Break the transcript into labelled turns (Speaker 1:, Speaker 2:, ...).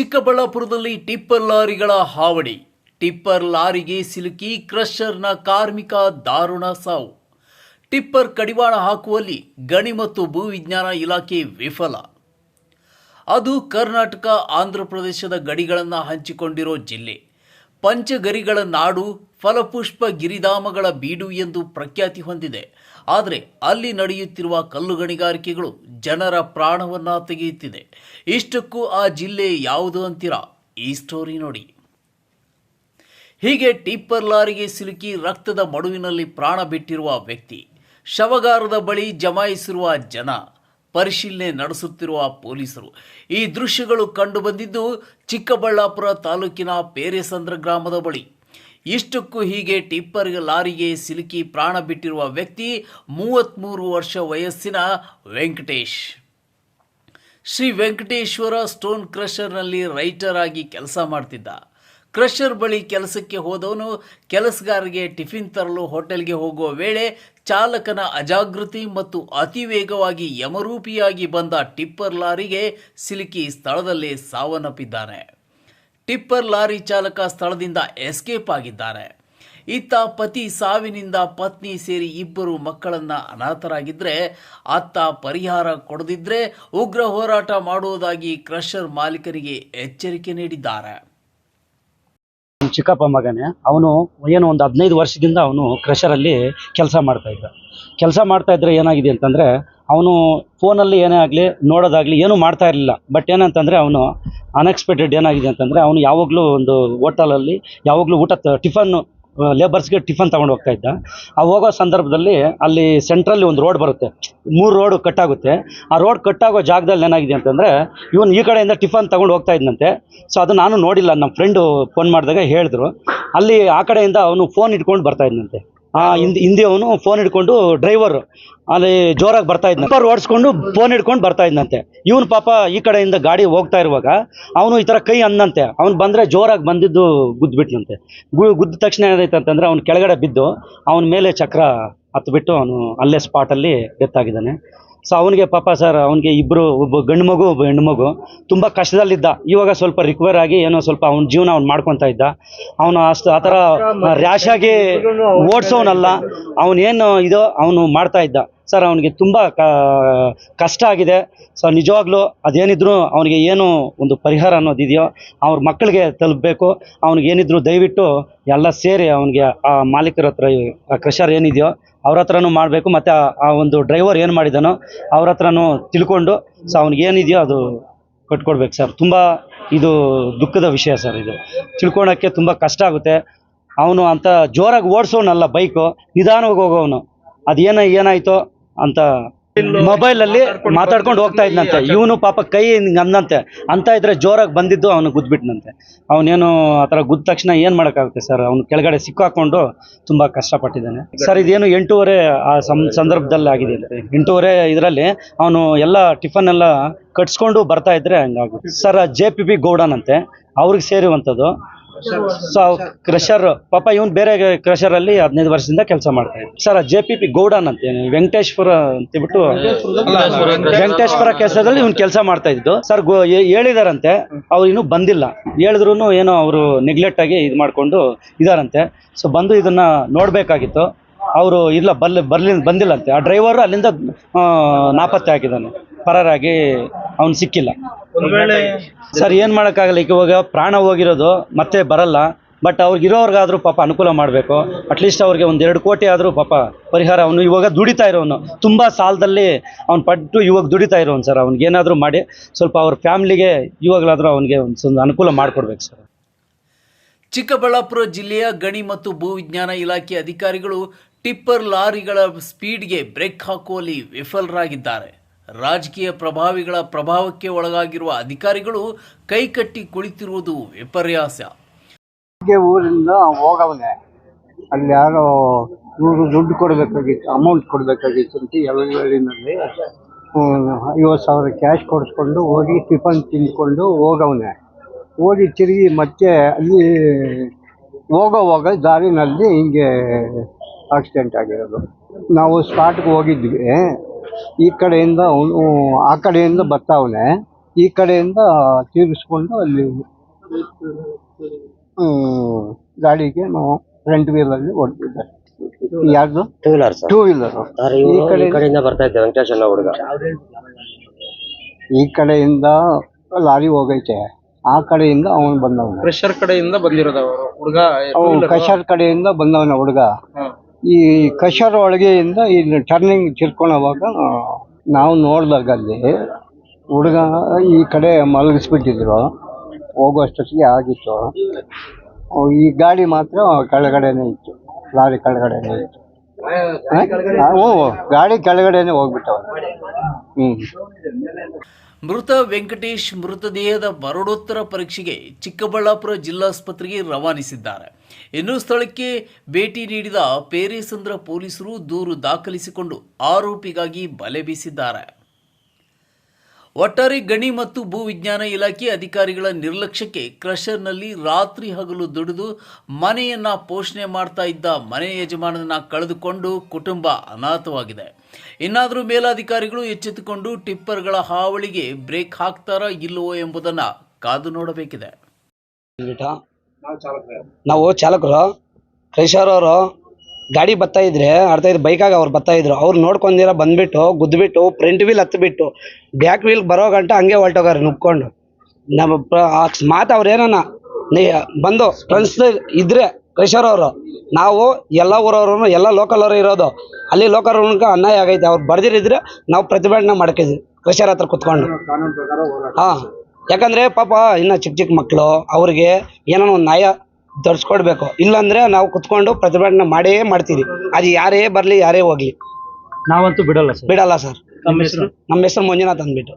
Speaker 1: ಚಿಕ್ಕಬಳ್ಳಾಪುರದಲ್ಲಿ ಟಿಪ್ಪರ್ ಲಾರಿಗಳ ಹಾವಳಿ. ಟಿಪ್ಪರ್ ಲಾರಿಗೆ ಸಿಲುಕಿ ಕ್ರಷರ್ನ ಕಾರ್ಮಿಕ ದಾರುಣ ಸಾವು. ಟಿಪ್ಪರ್ ಕಡಿವಾಣ ಹಾಕುವಲ್ಲಿ ಗಣಿ ಮತ್ತು ಭೂವಿಜ್ಞಾನ ಇಲಾಖೆ ವಿಫಲ. ಅದು ಕರ್ನಾಟಕ ಆಂಧ್ರಪ್ರದೇಶದ ಗಡಿಗಳನ್ನು ಹಂಚಿಕೊಂಡಿರೋ ಜಿಲ್ಲೆ. ಪಂಚಗರಿಗಳ ನಾಡು ಫಲಪುಷ್ಪ ಗಿರಿಧಾಮಗಳ ಬೀಡು ಎಂದು ಪ್ರಖ್ಯಾತಿ ಹೊಂದಿದೆ. ಆದರೆ ಅಲ್ಲಿ ನಡೆಯುತ್ತಿರುವ ಕಲ್ಲು ಗಣಿಗಾರಿಕೆಗಳು ಜನರ ಪ್ರಾಣವನ್ನು ತೆಗೆಯುತ್ತಿದೆ. ಇಷ್ಟಕ್ಕೂ ಆ ಜಿಲ್ಲೆ ಯಾವುದು ಅಂತೀರಾ? ಈ ಸ್ಟೋರಿ ನೋಡಿ. ಹೀಗೆ ಟಿಪ್ಪರ್ ಲಾರಿಗೆ ಸಿಲುಕಿ ರಕ್ತದ ಮಡುವಿನಲ್ಲಿ ಪ್ರಾಣ ಬಿಟ್ಟಿರುವ ವ್ಯಕ್ತಿ, ಶವಗಾರದ ಬಳಿ ಜಮಾಯಿಸಿರುವ ಜನ, ಪರಿಶೀಲನೆ ನಡೆಸುತ್ತಿರುವ ಪೊಲೀಸರು. ಈ ದೃಶ್ಯಗಳು ಕಂಡುಬಂದಿದ್ದು ಚಿಕ್ಕಬಳ್ಳಾಪುರ ತಾಲೂಕಿನ ಪೇರೆಸಂದ್ರ ಗ್ರಾಮದ ಬಳಿ. ಇಷ್ಟಕ್ಕೂ ಹೀಗೆ ಟಿಪ್ಪರ್ ಲಾರಿಗೆ ಸಿಲುಕಿ ಪ್ರಾಣ ಬಿಟ್ಟಿರುವ ವ್ಯಕ್ತಿ ಮೂವತ್ತ್ಮೂರು ವರ್ಷ ವಯಸ್ಸಿನ ವೆಂಕಟೇಶ್. ಶ್ರೀ ವೆಂಕಟೇಶ್ವರ ಸ್ಟೋನ್ ಕ್ರಷರ್ನಲ್ಲಿ ರೈಟರ್ ಆಗಿ ಕೆಲಸ ಮಾಡ್ತಿದ್ದ. ಕ್ರಷರ್ ಬಳಿ ಕೆಲಸಕ್ಕೆ ಹೋದವನು ಕೆಲಸಗಾರರಿಗೆ ಟಿಫಿನ್ ತರಲು ಹೋಟೆಲ್ಗೆ ಹೋಗುವ ವೇಳೆ ಚಾಲಕನ ಅಜಾಗೃತಿ ಮತ್ತು ಅತಿ ವೇಗವಾಗಿ ಯಮರೂಪಿಯಾಗಿ ಬಂದ ಟಿಪ್ಪರ್ ಲಾರಿಗೆ ಸಿಲುಕಿ ಸ್ಥಳದಲ್ಲೇ ಸಾವನ್ನಪ್ಪಿದ್ದಾನೆ. ಟಿಪ್ಪರ್ ಲಾರಿ ಚಾಲಕ ಸ್ಥಳದಿಂದ ಎಸ್ಕೇಪ್ ಆಗಿದ್ದಾರೆ. ಇತ್ತ ಪತಿ ಸಾವಿನಿಂದ ಪತ್ನಿ ಸೇರಿ ಇಬ್ಬರು ಮಕ್ಕಳನ್ನ ಅನಾಥರಾಗಿದ್ರೆ ಅತ್ತ ಪರಿಹಾರ ಕೊಡದಿದ್ರೆ ಉಗ್ರ ಹೋರಾಟ ಮಾಡುವುದಾಗಿ ಕ್ರಷರ್ ಮಾಲೀಕರಿಗೆ ಎಚ್ಚರಿಕೆ ನೀಡಿದ್ದಾರೆ.
Speaker 2: ಚಿಕ್ಕಪ್ಪ ಮಗನೇ, ಅವನು ಏನು ಒಂದು ಹದಿನೈದು ವರ್ಷದಿಂದ ಅವನು ಕ್ರೆಷರಲ್ಲಿ ಕೆಲಸ ಮಾಡ್ತಾ ಕೆಲಸ ಮಾಡ್ತಾ ಇದ್ರೆ ಏನಾಗಿದೆ ಅಂತಂದರೆ, ಅವನು ಫೋನಲ್ಲಿ ಏನೇ ಆಗಲಿ, ನೋಡೋದಾಗಲಿ ಏನೂ ಮಾಡ್ತಾ ಇರಲಿಲ್ಲ. ಬಟ್ ಏನಂತಂದರೆ ಅವನು ಅನ್ಎಕ್ಸ್ಪೆಕ್ಟೆಡ್ ಏನಾಗಿದೆ ಅಂತಂದರೆ, ಅವನು ಯಾವಾಗಲೂ ಒಂದು ಹೋಟಲಲ್ಲಿ ಯಾವಾಗಲೂ ಊಟ ಟಿಫನ್ನು ಲೇಬರ್ಸ್ಗೆ ಟಿಫನ್ ತಗೊಂಡು ಹೋಗ್ತಾ ಇದ್ದ. ಆ ಹೋಗೋ ಸಂದರ್ಭದಲ್ಲಿ ಅಲ್ಲಿ ಸೆಂಟ್ರಲ್ಲಿ ಒಂದು ರೋಡ್ ಬರುತ್ತೆ. ಮೂರು ರೋಡ್ ಕಟ್ಟಾಗುತ್ತೆ. ಆ ರೋಡ್ ಕಟ್ಟಾಗೋ ಜಾಗದಲ್ಲಿ ಏನಾಗಿದೆ ಅಂತಂದರೆ ಇವನು ಈ ಕಡೆಯಿಂದ ಟಿಫನ್ ತಗೊಂಡು ಹೋಗ್ತಾ ಇದ್ದಂತೆ ಸೊ ಅದು ನಾನು ನೋಡಿಲ್ಲ. ನಮ್ಮ ಫ್ರೆಂಡು ಫೋನ್ ಮಾಡಿದಾಗ ಹೇಳಿದ್ರು. ಅಲ್ಲಿ ಆ ಕಡೆಯಿಂದ ಅವನು ಫೋನ್ ಇಟ್ಕೊಂಡು ಬರ್ತಾ ಇದ್ದಂತೆ ಆ, ಹಿಂದ್ ಅವನು ಫೋನ್ ಹಿಡ್ಕೊಂಡು ಡ್ರೈವರ್ ಅಲ್ಲಿ ಜೋರಾಗಿ ಬರ್ತಾ ಇದ್ದ ಇಬ್ಬರು ಓಡಿಸ್ಕೊಂಡು ಫೋನ್ ಹಿಡ್ಕೊಂಡು ಬರ್ತಾ ಇದ್ದಂತೆ ಇವನು ಪಾಪ ಈ ಕಡೆಯಿಂದ ಗಾಡಿ ಹೋಗ್ತಾ ಇರುವಾಗ ಅವನು ಈ ಥರ ಕೈ ಅಂದಂತೆ ಅವ್ನು ಬಂದರೆ ಜೋರಾಗಿ ಬಂದಿದ್ದು ಗುದ್ದುಬಿಟ್ನಂತೆ ಗುದ್ದ ತಕ್ಷಣ ಏನಾಯ್ತು ಅಂತಂದರೆ ಅವ್ನು ಕೆಳಗಡೆ ಬಿದ್ದು ಅವನ ಮೇಲೆ ಚಕ್ರ ಹತ್ಬಿಟ್ಟು ಅವನು ಅಲ್ಲೇ ಸ್ಪಾಟಲ್ಲಿ ಡೆತ್ ಆಗಿದ್ದಾನೆ ಸೊ ಅವನಿಗೆ ಪಾಪ ಸರ್ ಅವನಿಗೆ ಇಬ್ಬರು ಒಬ್ಬ ಗಂಡು ಮಗು ಒಬ್ಬ ಹೆಣ್ಣು ಮಗು. ತುಂಬ ಕಷ್ಟದಲ್ಲಿದ್ದ. ಇವಾಗ ಸ್ವಲ್ಪ ರಿಕವರ್ ಆಗಿ ಏನೋ ಸ್ವಲ್ಪ ಅವನ ಜೀವನ ಅವ್ನು ಮಾಡ್ಕೊತಾ ಇದ್ದ. ಅವನು ಅಷ್ಟು ಆ ಥರ ರ್ಯಾಶ್ ಆಗಿ ಓಡಿಸೋನಲ್ಲ. ಅವನೇನು ಇದೋ ಅವನು ಮಾಡ್ತಾ ಇದ್ದ. ಸರ್, ಅವನಿಗೆ ತುಂಬ ಕಷ್ಟ ಆಗಿದೆ. ಸೊ, ನಿಜವಾಗ್ಲೂ ಅದೇನಿದ್ರು ಅವನಿಗೆ ಏನು ಒಂದು ಪರಿಹಾರ ಅನ್ನೋದಿದೆಯೋ ಅವ್ರ ಮಕ್ಕಳಿಗೆ ತಲುಪಬೇಕು. ಅವ್ನಿಗೆ ಏನಿದ್ರು ದಯವಿಟ್ಟು ಎಲ್ಲ ಸೇರಿ ಅವನಿಗೆ ಆ ಮಾಲೀಕರ ಹತ್ರ ಕ್ರಷರ್ ಏನಿದೆಯೋ ಅವ್ರ ಹತ್ರನೂ ಮಾಡಬೇಕು. ಮತ್ತು ಆ ಒಂದು ಡ್ರೈವರ್ ಏನು ಮಾಡಿದಾನೋ ಅವ್ರ ಹತ್ರನೂ ತಿಳ್ಕೊಂಡು, ಸೊ, ಅವ್ನಿಗೆ ಏನಿದೆಯೋ ಅದು ಕಟ್ಕೊಡ್ಬೇಕು ಸರ್. ತುಂಬ ಇದು ದುಃಖದ ವಿಷಯ ಸರ್ ಇದು. ತಿಳ್ಕೊಳಕ್ಕೆ ತುಂಬ ಕಷ್ಟ ಆಗುತ್ತೆ. ಅವನು ಅಂತ ಜೋರಾಗಿ ಓಡಿಸೋನಲ್ಲ ಬೈಕು, ನಿಧಾನವಾಗಿ ಹೋಗೋವನು. ಅದೇನ ಏನಾಯ್ತೋ ಅಂತ ಮೊಬೈಲ್ ಅಲ್ಲಿ ಮಾತಾಡ್ಕೊಂಡು ಹೋಗ್ತಾ ಇದ್ನಂತೆ. ಇವನು ಪಾಪ ಕೈ ಹಿಂಗ್ ಅಂದಂತೆ ಅಂತ ಇದ್ರೆ ಜೋರಾಗಿ ಬಂದಿದ್ದು ಅವನು ಗುದ್ಬಿಟ್ನಂತೆ. ಅವನೇನು ಆತರ ಗುದ್ದ ತಕ್ಷಣ ಏನ್ ಮಾಡಕ್ಕಾಗುತ್ತೆ ಸರ್? ಅವನು ಕೆಳಗಡೆ ಸಿಕ್ಕಾಕೊಂಡು ತುಂಬಾ ಕಷ್ಟಪಟ್ಟಿದ್ದಾನೆ. ಸರ್ ಇದೇನು ಎಂಟೂವರೆ ಆ ಸಂದರ್ಭದಲ್ಲಿ ಆಗಿದೆ. ಎಂಟೂವರೆ ಇದರಲ್ಲಿ ಅವನು ಎಲ್ಲ ಟಿಫನ್ ಎಲ್ಲ ಕಟ್ಸ್ಕೊಂಡು ಬರ್ತಾ ಇದ್ರೆ ಹಂಗಾಗುತ್ತೆ. ಸರ್ ಜೆ ಪಿ ಬಿ ಗೌಡನ್ ಅಂತೆ ಅವ್ರಿಗೆ ಸೇರುವಂಥದ್ದು. ಸೊ ಕ್ರಷರ್ ಪಾಪ ಇವನ್ ಬೇರೆ ಕ್ರಷರ್ ಅಲ್ಲಿ ಹದಿನೈದು ವರ್ಷದಿಂದ ಕೆಲಸ ಮಾಡ್ತಾ ಇದ್ದ. ಸರ್ ಜೆ ಪಿ ಪಿ ಗೌಡನ್ ಅಂತ ವೆಂಕಟೇಶ್ವರ ಅಂತೇಳ್ಬಿಟ್ಟು ವೆಂಕಟೇಶ್ವರ ಕೆಲಸದಲ್ಲಿ ಇವ್ನು ಕೆಲಸ ಮಾಡ್ತಾ ಇದ್ದು. ಸರ್ ಹೇಳಿದಾರಂತೆ, ಅವ್ರು ಇನ್ನೂ ಬಂದಿಲ್ಲ. ಹೇಳಿದ್ರು ಏನೋ ಅವರು ನೆಗ್ಲೆಕ್ಟ್ ಆಗಿ ಇದು ಮಾಡ್ಕೊಂಡು ಇದಾರಂತೆ. ಸೊ ಬಂದು ಇದನ್ನ ನೋಡ್ಬೇಕಾಗಿತ್ತು. ಅವರು ಇಲ್ಲ, ಬರ್ಲಿ ಬರ್ಲಿ, ಬಂದಿಲ್ಲಂತೆ. ಆ ಡ್ರೈವರು ಅಲ್ಲಿಂದ ನಾಪತ್ತೆ ಆಗಿದ್ದಾನೆ ಪರಾರಾಗಿ ಅವ್ನು ಸಿಕ್ಕಿಲ್ಲ. ಸರ್ ಏನು ಮಾಡೋಕ್ಕಾಗಲ್ಲ ಈಗ ಇವಾಗ ಪ್ರಾಣ ಹೋಗಿರೋದು ಮತ್ತೆ ಬರಲ್ಲ ಬಟ್ ಅವ್ರಿಗೆ ಇರೋರ್ಗಾದ್ರೂ ಪಾಪ ಅನುಕೂಲ ಮಾಡಬೇಕು. ಅಟ್ಲೀಸ್ಟ್ ಅವ್ರಿಗೆ ಒಂದು ಎರಡು ಕೋಟಿ ಆದರೂ ಪಾಪ ಪರಿಹಾರ ಅವನು ಇವಾಗ ದುಡಿತಾ ಇರೋನು. ತುಂಬ ಸಾಲದಲ್ಲಿ ಅವ್ನು ಪಟ್ಟು ಇವಾಗ ದುಡಿತಾ ಇರೋನು ಸರ್. ಅವ್ನಿಗೆ ಏನಾದರೂ ಮಾಡಿ ಸ್ವಲ್ಪ ಅವ್ರ ಫ್ಯಾಮ್ಲಿಗೆ ಇವಾಗಲಾದರೂ ಅವನಿಗೆ ಒಂದು ಸ್ವಲ್ಪ ಅನುಕೂಲ ಮಾಡಿಕೊಡ್ಬೇಕು ಸರ್.
Speaker 1: ಚಿಕ್ಕಬಳ್ಳಾಪುರ ಜಿಲ್ಲೆಯ ಗಣಿ ಮತ್ತು ಭೂವಿಜ್ಞಾನ ಇಲಾಖೆ ಅಧಿಕಾರಿಗಳು ಟಿಪ್ಪರ್ ಲಾರಿಗಳ ಸ್ಪೀಡ್ಗೆ ಬ್ರೇಕ್ ಹಾಕುವಲ್ಲಿ ವಿಫಲರಾಗಿದ್ದಾರೆ. ರಾಜಕೀಯ ಪ್ರಭಾವಿಗಳ ಪ್ರಭಾವಕ್ಕೆ ಒಳಗಾಗಿರುವ ಅಧಿಕಾರಿಗಳು ಕೈಕಟ್ಟಿ ಕುಳಿತಿರುವುದು ವಿಪರ್ಯಾಸ.
Speaker 3: ಊರಿಂದ ಹೋಗವನೆ. ಅಲ್ಲಿ ಯಾರೋ ಇವರು ದುಡ್ಡು ಕೊಡಬೇಕಾಗಿತ್ತು ಅಮೌಂಟ್ ಕೊಡಬೇಕಾಗಿತ್ತು ಅಂತ ಎಳಗಳಿನಲ್ಲಿ ಐವತ್ತು ಸಾವಿರ ಕ್ಯಾಶ್ ಕೊಡಿಸ್ಕೊಂಡು ಹೋಗಿ ಟಿಫನ್ ತಿಂದ್ಕೊಂಡು ಹೋಗವನೆ. ಹೋಗಿ ತಿರುಗಿ ಮತ್ತೆ ಅಲ್ಲಿ ಹೋಗೋವಾಗ ದಾರಿನಲ್ಲಿ ಹಿಂಗೆ ಆಕ್ಸಿಡೆಂಟ್ ಆಗಿರೋದು. ನಾವು ಸ್ಪಾಟ್ಗೆ ಹೋಗಿದ್ವಿ. ಈ ಕಡೆಯಿಂದ ಅವನು ಆ ಕಡೆಯಿಂದ ಬರ್ತಾವನೆ. ಈ ಕಡೆಯಿಂದ ತಿರುಗಿಸ್ಕೊಂಡು ಅಲ್ಲಿ ಹ್ಮ್, ಗಾಡಿಗೆ ನಾವು ಫ್ರಂಟ್ ವೀಲಲ್ಲಿ ಓಡ್ತಿದ್ದೆ. ಯಾರ್ದು?
Speaker 4: Two wheeler sir
Speaker 3: two wheeler
Speaker 4: sir
Speaker 3: ಈ
Speaker 4: ಇವರು
Speaker 3: ಕಡೆ
Speaker 4: ಕಡೆಯಿಂದ ಬರ್ತಾ ಇದ್ದೆ ವೆಂಕಟೇಶ್ ಅನ್ನೋ ಹುಡುಗ.
Speaker 3: ಈ ಕಡೆಯಿಂದ ಲಾರಿ ಹೋಗೈತೆ. ಆ ಕಡೆಯಿಂದ ಅವನು ಬಂದವನು.
Speaker 5: ಪ್ರೆಷರ್ ಕಡೆಯಿಂದ ಬಂದಿರೋದು ಅವರು. ಹುಡುಗ
Speaker 3: ಅವನು ಕಶರ್ ಕಡೆಯಿಂದ ಬಂದವನ ಹುಡುಗ. ಈ ಕಶರ ಒಳಗೆಯಿಂದ ಇಲ್ಲಿ ಟರ್ನಿಂಗ್ ತಿರ್ಕೊಳ್ಳೋವಾಗ ನಾವು ನೋಡಿದಾಗ ಅಲ್ಲಿ ಹುಡುಗ ಈ ಕಡೆ ಮಲಗಿಸ್ಬಿಟ್ಟಿದ್ರು. ಹೋಗುವಷ್ಟೊತ್ತಿಗೆ ಆಗಿತ್ತು. ಈ ಗಾಡಿ ಮಾತ್ರ ಕೆಳಗಡೆನೇ ಇತ್ತು. ಲಾರಿ ಕೆಳಗಡೆನೇ ಇತ್ತು. ಗಾಡಿ ಕೆಳಗಡೆನೆ ಹೋಗ್ಬಿಟ್ಟವ
Speaker 1: ಮೃತ ವೆಂಕಟೇಶ್ ಮೃತದೇಹದ ಮರಣೋತ್ತರ ಪರೀಕ್ಷೆಗೆ ಚಿಕ್ಕಬಳ್ಳಾಪುರ ಜಿಲ್ಲಾಸ್ಪತ್ರೆಗೆ ರವಾನಿಸಿದ್ದಾರೆ. ಇನ್ನು ಸ್ಥಳಕ್ಕೆ ಭೇಟಿ ನೀಡಿದ ಪೇರೇಸಂದ್ರ ಪೊಲೀಸರು ದೂರು ದಾಖಲಿಸಿಕೊಂಡು ಆರೋಪಿಗಾಗಿ ಬಲೆ ಬೀಸಿದ್ದಾರೆ. ಒಟ್ಟಾರೆ ಗಣಿ ಮತ್ತು ಭೂ ವಿಜ್ಞಾನ ಇಲಾಖೆ ಅಧಿಕಾರಿಗಳ ನಿರ್ಲಕ್ಷ್ಯಕ್ಕೆ ಕ್ರಷರ್ನಲ್ಲಿ ರಾತ್ರಿ ಹಗಲು ದುಡಿದು ಮನೆಯನ್ನ ಪೋಷಣೆ ಮಾಡ್ತಾ ಇದ್ದ ಮನೆ ಯಜಮಾನನ ಕಳೆದುಕೊಂಡು ಕುಟುಂಬ ಅನಾಥವಾಗಿದೆ. ಇನ್ನಾದರೂ ಮೇಲಾಧಿಕಾರಿಗಳು ಎಚ್ಚೆತ್ತುಕೊಂಡು ಟಿಪ್ಪರ್ಗಳ ಹಾವಳಿಗೆ ಬ್ರೇಕ್ ಹಾಕ್ತಾರಾ ಇಲ್ಲವೋ ಎಂಬುದನ್ನು ಕಾದು ನೋಡಬೇಕಿದೆ.
Speaker 6: ನಾವು ಚಾಲಕರು. ಅವರು ಗಾಡಿ ಬರ್ತಾ ಇದ್ರೆ ಆಡ್ತಾ ಇದ್ರು ಬೈಕಾಗ ಅವ್ರು ಬರ್ತಾ ಇದ್ರು ಅವ್ರು ನೋಡ್ಕೊಂಡಿರ ಬಂದ್ಬಿಟ್ಟು ಗುದ್ದುಬಿಟ್ಟು ಫ್ರಂಟ್ ವೀಲ್ ಹತ್ಬಿಟ್ಟು ಬ್ಯಾಕ್ ವೀಲ್ ಬರೋ ಗಂಟ ಹಂಗೆ ಹೊಲ್ಟೋಗಾರೆ ನುಗ್ಕೊಂಡು. ನಮ್ಮ ಮಾತು ಅವ್ರು ಏನನ್ನ ನೀ ಬಂದು ಫ್ರೆಂಡ್ಸ್ ಇದ್ರೆ ಅವರು ನಾವು ಎಲ್ಲ ಊರವ್ರು ಎಲ್ಲ ಲೋಕಲ್ ಅವರು ಇರೋದು ಅಲ್ಲಿ ಲೋಕಲ್ ಅವ್ರಿಗೆ ಅನ್ಯಾಯ ಆಗೈತೆ ಅವ್ರು ಬರ್ದಿರಿದ್ರೆ ನಾವು ಪ್ರತಿಭಟನೆ ಮಾಡ್ಕಿದ್ವಿ ಕ್ರೈಶರ್ ಹತ್ರ ಕುತ್ಕೊಂಡು. ಹಾ. ಯಾಕಂದ್ರೆ ಪಾಪ ಇನ್ನ ಚಿಕ್ಕ ಚಿಕ್ಕ ಮಕ್ಕಳು ಅವ್ರಿಗೆ ಏನೋ ಒಂದು ನ್ಯಾಯ ದೊರಸ್ಕೊಡ್ಬೇಕು. ಇಲ್ಲಾಂದ್ರೆ ನಾವು ಕುತ್ಕೊಂಡು ಪ್ರತಿಭಟನೆ ಮಾಡೇ ಮಾಡ್ತೀವಿ ಅದು ಯಾರೇ ಬರ್ಲಿ ಯಾರೇ ಹೋಗ್ಲಿ.
Speaker 2: ನಾವಂತೂ ಬಿಡಲ್ಲ ಸರ್.
Speaker 6: ಬಿಡಲ್ಲ ಸರ್.
Speaker 2: ನಮ್ಮ ಹೆಸರು?
Speaker 6: ನಮ್ಮ ಹೆಸರು ಮಂಜುನಾಥ್ ಅಂದ್ಬಿಟ್ಟು.